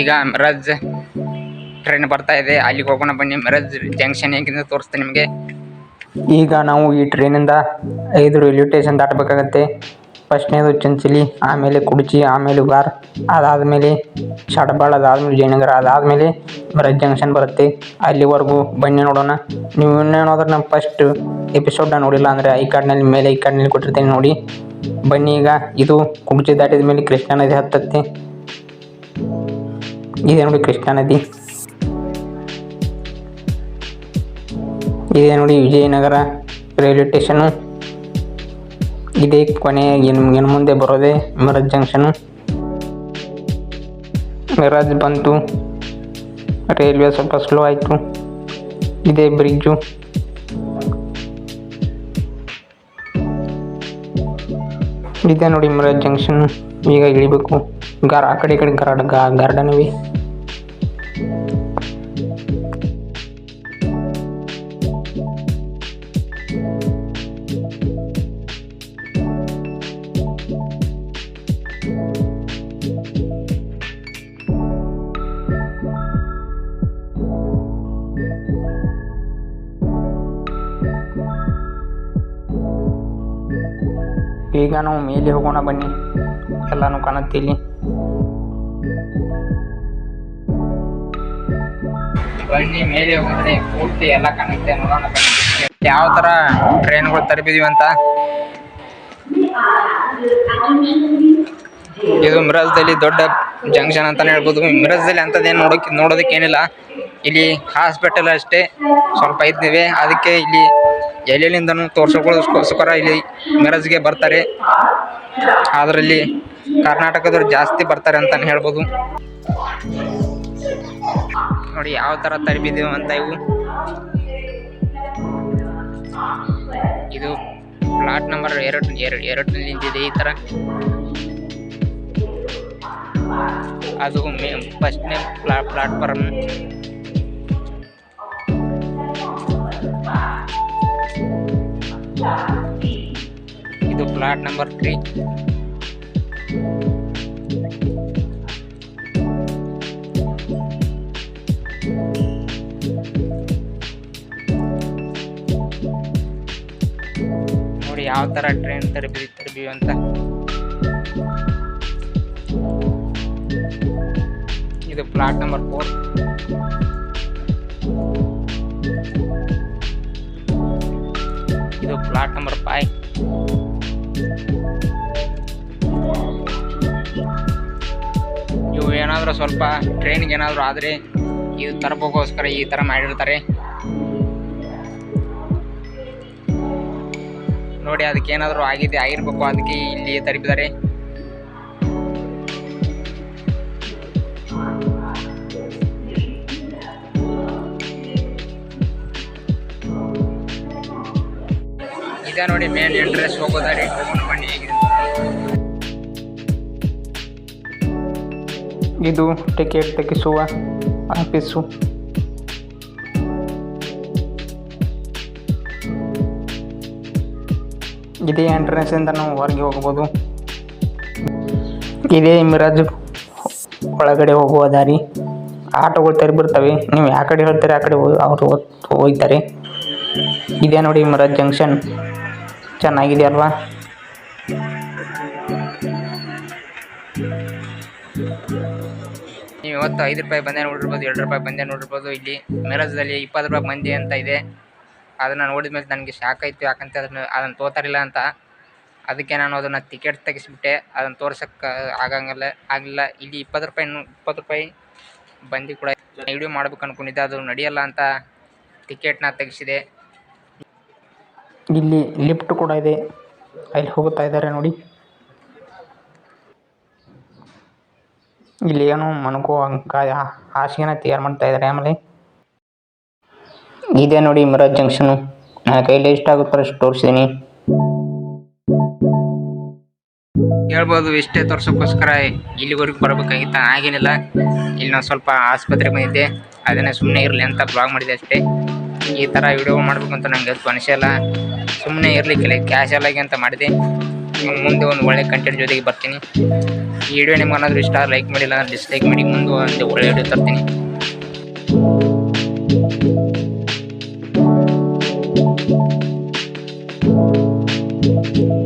ಈಗ Mirage train ಬರ್ತಾ ಇದೆ. ಅಲ್ಲಿಗೆ ಹೋಗೋಣ ಬನ್ನಿ. ಮಿರಾಜ್ ಜಂಕ್ಷನ್ ಹೇಗಿಂದ ತೋರಿಸ್ತೀನಿ ನಿಮಗೆ? ಈಗ ನಾವು ಈ ಟ್ರೈನಿಂದ ಐದು ರೈಲ್ವೆ ಸ್ಟೇಷನ್ ದಾಟಬೇಕಾಗತ್ತೆ. ಫಸ್ಟ್ನೇದು ಚಂಚಲಿ, ಆಮೇಲೆ ಕುಡ್ಚಿ, ಆಮೇಲೆ ಬಾರ್ ಅದಾದಮೇಲೆ ಶಾಟಬಾಳ್ ಅದಾದಮೇಲೆ ಜಯನಗರ ಅದಾದಮೇಲೆ ಮಿರಜ್ ಜಂಕ್ಷನ್ ಬರುತ್ತೆ. ಅಲ್ಲಿವರೆಗೂ ಬನ್ನಿ ನೋಡೋಣ. ನೀವು ಇನ್ನೇನಾದ್ರೂ ನಮ್ಮ ಫಸ್ಟ್ ಎಪಿಸೋಡ್ನ ನೋಡಿಲ್ಲ ಅಂದರೆ ಐ ಕಾರ್ಡ್ನಲ್ಲಿ ಮೇಲೆ ಈ ಕಾರ್ಡ್ನಲ್ಲಿ ಕೊಟ್ಟಿರ್ತೀನಿ ನೋಡಿ. ಬನ್ನಿ ಈಗ ಇದು ಕುಡ್ಚಿ ದಾಟಿದ ಮೇಲೆ ಕೃಷ್ಣ ನದಿ ಹತ್ತತ್ತೆ. ಇದೆ ನೋಡಿ ಕೃಷ್ಣಾ ನದಿ. ಇದೆ ನೋಡಿ ವಿಜಯನಗರ ರೈಲ್ವೆ ಸ್ಟೇಷನು. ಇದೆ ಕೊನೆ ಇನ್ನು ಮುಂದೆ ಬರೋದೇ ಮಿರಜ್ ಜಂಕ್ಷನ್. ಮಿರಾಜ್ ಬಂತು. ರೈಲ್ವೆ ಸ್ವಲ್ಪ ಸ್ಲೋ ಆಯಿತು. ಇದೆ ಬ್ರಿಡ್ಜು ಇದೆ ನೋಡಿ ಮಿರಾಜ್ ಜಂಕ್ಷನ್. ಈಗ ಇಳಿಬೇಕು. ಗಾರ್ ಆ ಕಡೆ ಈ ಕಡೆ ಗಾರ್ಡ್ ಗಾರ್ಡನ್ ಇವೆ ಈಗ ನಾವು ಮೇಲೆ ಹೋಗೋಣ ಬನ್ನಿ. ಎಲ್ಲಾನು ಕಾಣುತ್ತೆ ಇಲ್ಲಿ ಬನ್ನಿ, ಮೇಲೆ ಹೋಗಿದ್ರೆ ಪೂರ್ತಿ ಎಲ್ಲ ಕಾಣುತ್ತೆ, ನೋಡೋಣ ಯಾವ ತರ ಟ್ರೈನ್ಗಳು ತಲುಪಿದೀವಿ ಅಂತ? ಇದು ಮಿರಾಜ್ದಲ್ಲಿ ದೊಡ್ಡ ಜಂಕ್ಷನ್ ಅಂತಾನೆ ಹೇಳ್ಬೋದು. ಮಿರಾಜ್ದಲ್ಲಿ ಅಂಥದ್ದೇನು ನೋಡೋಕೆ ನೋಡೋದಕ್ಕೆ ಏನಿಲ್ಲ ಇಲ್ಲಿ ಹಾಸ್ಪಿಟಲ್ ಅಷ್ಟೇ. ಸ್ವಲ್ಪ ಇದ್ದಿವೆ. ಅದಕ್ಕೆ ಇಲ್ಲಿ ಎಲ್ಲೆಲ್ಲಿಂದನೂ ತೋರ್ಸೋಕ್ಕೋಸ್ಕರ ಇಲ್ಲಿ ಮಿರಾಜ್ಗೆ ಬರ್ತಾರೆ. ಅದರಲ್ಲಿ ಕರ್ನಾಟಕದವ್ರು ಜಾಸ್ತಿ ಬರ್ತಾರೆ ಅಂತ ಹೇಳ್ಬೋದು. ನೋಡಿ ಯಾವ ಥರ ತಲುಪಿದೀವಿ ಅಂತ ಇವು. ಇದು ಪ್ಲಾಟ್ ನಂಬರ್ ಎರಡು ಎರಡು, ಎರಡರಲ್ಲಿ ನಿಂತಿದೆ ಈ ಥರ ಅದು ಮೇ ಫಸ್ಟ್ನೇ ಪ್ಲಾ ಪ್ಲಾಟ್ಫಾರ್ಮ್ ಪ್ಲಾಟ್ ನಂಬರ್ ತ್ರೀ. ನೋಡಿ ಯಾವ ತರ ಟ್ರೈನ್ ತರಬಿ ತರಬಿ ಅಂತ. ಇದು ಪ್ಲಾಟ್ ನಂಬರ್ ಫೋರ್. ಇದು ಪ್ಲಾಟ್ ನಂಬರ್ ಫೈವ್. ಏನಾದರೂ ಸ್ವಲ್ಪ ಟ್ರೈನ್ಗೆ ಏನಾದರೂ ಆದರೆ ಇದು ತರಬೋಗೋಸ್ಕರ ಈ ಥರ ಮಾಡಿರ್ತಾರೆ. ನೋಡಿ ಅದಕ್ಕೆ ಏನಾದರೂ ಆಗಿದೆ, ಆಗಿರ್ಬೇಕು ಅದಕ್ಕೆ ಇಲ್ಲಿ ತಲುಪಿದ್ದಾರೆ ಇದೆ ನೋಡಿ ಮೇನ್ ಎಂಟ್ರೆನ್ಸ್ ಹೋಗೋದಾರಿ ಬನ್ನಿ ಇದು ಟಿಕೆಟ್ ತೆಗೆಸುವ ಆಫೀಸು ಇದೇ ಎಂಟ್ರೆನ್ಸ್ ಇಂದ ನಾವು ಹೊರಗೆ ಹೋಗ್ಬೋದು. ಇದೇ ಮಿರಾಜ್ ಒಳಗಡೆ ಹೋಗುವ ದಾರಿ. ಆಟೋಗಳು ತೆರಬಿರ್ತವೆ ನೀವು ಯಾವ ಕಡೆ ಹೇಳ್ತಾರೆ ಆ ಕಡೆ ಅವರು ಹೋಗ್ತಾರೆ. ಇದೇ ನೋಡಿ ಮಿರಾಜ್ ಜಂಕ್ಷನ್ ಚೆನ್ನಾಗಿದೆ ಅಲ್ವಾ? ನೀವು ಇವತ್ತು ಐದು ರೂಪಾಯಿ ಬಂದೆ ನೋಡಿರ್ಬೋದು, ಎರಡು ರೂಪಾಯಿ ಬಂದೆ ನೋಡಿರ್ಬೋದು. ಇಲ್ಲಿ ಮಿರಜದಲ್ಲಿ ಇಪ್ಪತ್ತು ರೂಪಾಯಿ ಮಂದಿ ಅಂತ ಇದೆ. ಅದನ್ನು ನೋಡಿದ ಮೇಲೆ ನನಗೆ ಶಾಕ್ ಆಯಿತು. ಯಾಕಂತ ಅದನ್ನು ಅದನ್ನು ತೋತಾರಿಲ್ಲ ಅಂತ. ಅದಕ್ಕೆ ನಾನು ಅದನ್ನು ಟಿಕೆಟ್ ತೆಗೆಸಿಬಿಟ್ಟೆ. ಅದನ್ನು ತೋರ್ಸೋಕ್ಕೆ ಆಗಂಗಿಲ್ಲ, ಆಗಲಿಲ್ಲ. ಇಲ್ಲಿ ಇಪ್ಪತ್ತು ರೂಪಾಯಿ ಇಪ್ಪತ್ತು ರೂಪಾಯಿ ಬಂದು ಕೂಡ ವಿಡಿಯೋ ಮಾಡ್ಬೇಕು ಅಂದ್ಕೊಂಡಿದ್ದೆ ಅದು ನಡೆಯಲ್ಲ ಅಂತ ಟಿಕೆಟ್ನ ತೆಗೆಸಿದೆ. ಇಲ್ಲಿ ಲಿಫ್ಟ್ ಕೂಡ ಇದೆ. ಅಲ್ಲಿ ಹೋಗುತ್ತಾ ಇದ್ದಾರೆ ನೋಡಿ. ಇಲ್ಲಿ ಏನೋ ಮನ್ಕೋ ಹಾಸಿಗೆನ ತಯಾರು ಮಾಡ್ತಾ ಇದ್ದಾರೆ ಆಮೇಲೆ. ಇದೆ ನೋಡಿ ಮಿರಾಜ್ ಜಂಕ್ಷನು. ನನ್ನ ಕೈಲಿ ಎಷ್ಟಾಗುತ್ತೋ ಅಷ್ಟು ತೋರಿಸಿದ್ದೀನಿ ಹೇಳ್ಬೋದು, ಇಷ್ಟೇ ತೋರ್ಸೋಕ್ಕೋಸ್ಕರ ಇಲ್ಲಿವರೆಗೂ ಬರಬೇಕಾಗಿತ್ತು. ಆಗೇನಿಲ್ಲ ಇಲ್ಲಿ ನಾನು ಸ್ವಲ್ಪ ಆಸ್ಪತ್ರೆಗೆ ಬಂದಿದ್ದೆ. ಅದನ್ನೇ ಸುಮ್ಮನೆ ಇರಲಿ ಅಂತ ಬ್ಲಾಗ್ ಮಾಡಿದೆ ಅಷ್ಟೇ. ಈ ಥರ ವಿಡಿಯೋ ಮಾಡಬೇಕು ಅಂತ ನನಗೆ ಅನಿಸಲ್ಲ ಸುಮ್ಮನೆ ಇರಲಿಕ್ಕಿಲ್ಲ ಕ್ಯಾಶ್ ಅಲ್ಲಾಗಿ ಅಂತ ಮಾಡಿದೆ. ಮುಂದೆ ಒಂದು ಒಳ್ಳೆ ಕಂಟೆಂಟ್ ಜೊತೆಗೆ ಬರ್ತೀನಿ. ಈ ವಿಡಿಯೋ ನಿಮ್ಗೆ ಅನ್ನೋದು ಇಷ್ಟ ಲೈಕ್ ಮಾಡಿಲ್ಲ ಡಿಸ್ಲೈಕ್ ಮಾಡಿ, ಮುಂದೆ ಒಂದು ಒಳ್ಳೆ ವಿಡಿಯೋ ತರ್ತೀನಿ.